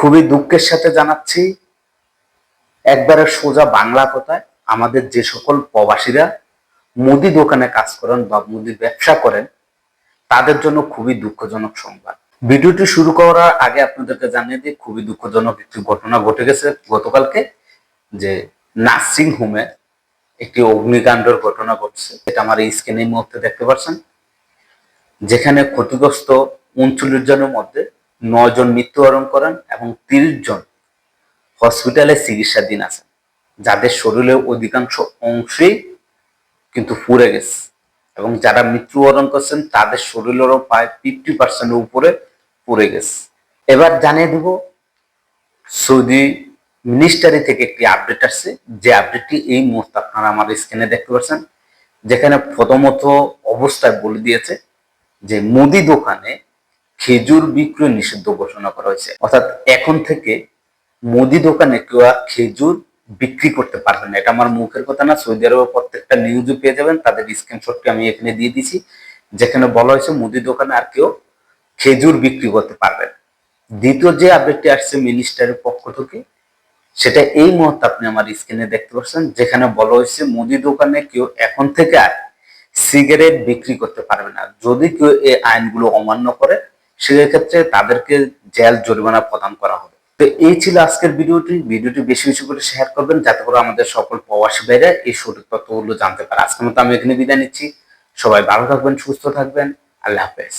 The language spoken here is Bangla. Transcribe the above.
খুবই দুঃখের সাথে জানাচ্ছি, একবারে সোজা বাংলা কথায়, আমাদের যে সকল প্রবাসীরা মুদি দোকানে কাজ করেন বা মুদি ব্যবসা করেন, তাদের জন্য খুবই দুঃখজনক সংবাদ। ভিডিওটি শুরু করার আগে আপনাদেরকে জানিয়ে দিই, খুবই দুঃখজনক একটি ঘটনা ঘটে গেছে গতকালকে, যে নার্সিং হোমে একটি অগ্নিকাণ্ডের ঘটনা ঘটছে। এটা আমার এই স্ক্রিনের মধ্যে দেখতে পাচ্ছেন, যেখানে ক্ষতিগ্রস্ত উনচল্লিশ জনের মধ্যে নয় জন মৃত্যুবরণ করেন এবং তিরিশ জন হসপিটালে চিকিৎসাধীন আছেন, যাদের শরীরের অধিকাংশ অংশেই কিন্তু পুড়ে গেছে। এবং যারা মৃত্যুবরণ করছেন, তাদের শরীরেরও প্রায় ফিফটি পার্সেন্টের উপরে পুড়ে গেছে। এবার জানিয়ে দেব, সৌদি মিনিস্টারি থেকে একটি আপডেট আসছে। যে আপডেটটি এই মুহূর্তে আপনারা আমার স্ক্রিনে দেখতে পাচ্ছেন, যেখানে প্রথমত অবস্থায় বলে দিয়েছে যে মুদি দোকানে খেজুর বিক্রয় নিষিদ্ধ ঘোষণা করা হয়েছে। অর্থাৎ এখন থেকে মুদি দোকানে কেউ আর খেজুর বিক্রি করতে পারবে না। এটা আমার মুখের কথা না, সৌদি আরবে প্রত্যেকটা নিউজও পেয়ে যাবেন, তাদের স্ক্রিনশটটি আমি এখানে দিয়ে দিছি যেখানে বলা হয়েছে মুদি দোকানে আর কেউ খেজুর বিক্রি করতে পারবে না। দ্বিতীয় যে আপডেটটি আসছে মিনিস্টারের পক্ষ থেকে, সেটা এই মুহূর্তে আপনি আমার স্ক্রিনে দেখতে পাচ্ছেন, যেখানে বলা হয়েছে মুদি দোকানে কেউ এখন থেকে আর সিগারেট বিক্রি করতে পারবে না। যদি কেউ এই আইনগুলো অমান্য করে সেক্ষেত্রে তাদেরকে জেল জরিমানা প্রদান করা হবে। তো এই ছিল আজকের ভিডিওটি। ভিডিওটি বেশি বেশি করে শেয়ার করবেন যাতে করে আমাদের সকল প্রবাসী ভাইরা এই সঠিক তথ্যগুলো জানতে পারে। আজকের মতো আমি এখানে বিদায় নিচ্ছি। সবাই ভালো থাকবেন, সুস্থ থাকবেন। আল্লাহ হাফেজ।